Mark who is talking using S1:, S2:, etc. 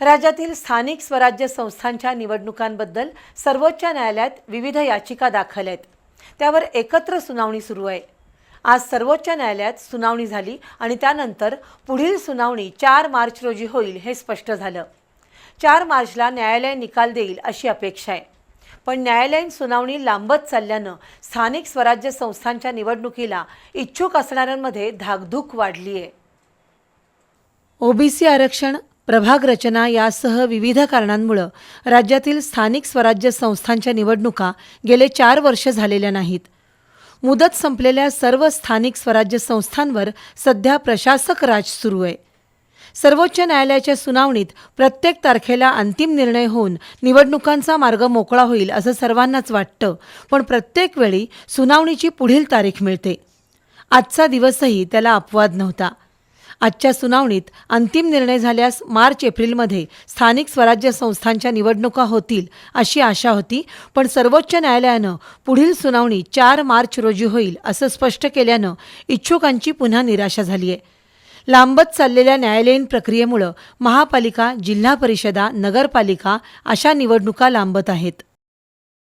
S1: राज्यातील स्थानिक स्वराज्य संस्थांच्या निवडणुकांबद्दल सर्वोच्च न्यायालयात विविध याचिका दाखल आहेत. त्यावर एकत्र सुनावणी सुरू आहे. आज सर्वोच्च न्यायालयात सुनावणी झाली आणि त्यानंतर पुढील सुनावणी चार मार्च रोजी होईल हे स्पष्ट झालं. चार मार्चला न्यायालय निकाल देईल अशी अपेक्षा आहे. पण न्यायालयीन सुनावणी लांबत चालल्यानं स्थानिक स्वराज्य संस्थांच्या निवडणुकीला इच्छुक असणाऱ्यांमध्ये धाकधूक वाढली आहे ओबीसी आरक्षण प्रभाग रचना यासह विविध कारणांमुळं राज्यातील स्थानिक स्वराज्य संस्थांच्या निवडणुका गेले चार वर्ष झालेल्या नाहीत. मुदत संपलेल्या सर्व स्थानिक स्वराज्य संस्थांवर सध्या प्रशासक राज सुरू आहे. सर्वोच्च न्यायालयाच्या सुनावणीत प्रत्येक तारखेला अंतिम निर्णय होऊन निवडणुकांचा मार्ग मोकळा होईल असं सर्वांनाच वाटतं पण प्रत्येक वेळी सुनावणीची पुढील तारीख मिळते. आजचा दिवसही त्याला अपवाद नव्हता. आजच्या सुनावणीत अंतिम निर्णय झाल्यास मार्च एप्रिलमध्ये स्थानिक स्वराज्य संस्थांच्या निवडणुका होतील अशी आशा होती पण सर्वोच्च न्यायालयानं पुढील सुनावणी चार मार्च रोजी होईल असं स्पष्ट केल्यानं इच्छुकांची पुन्हा निराशा झाली आहे. लांबत चाललेल्या न्यायालयीन प्रक्रियेमुळं महापालिका जिल्हा परिषदा नगरपालिका अशा निवडणुका लांबत आहेत.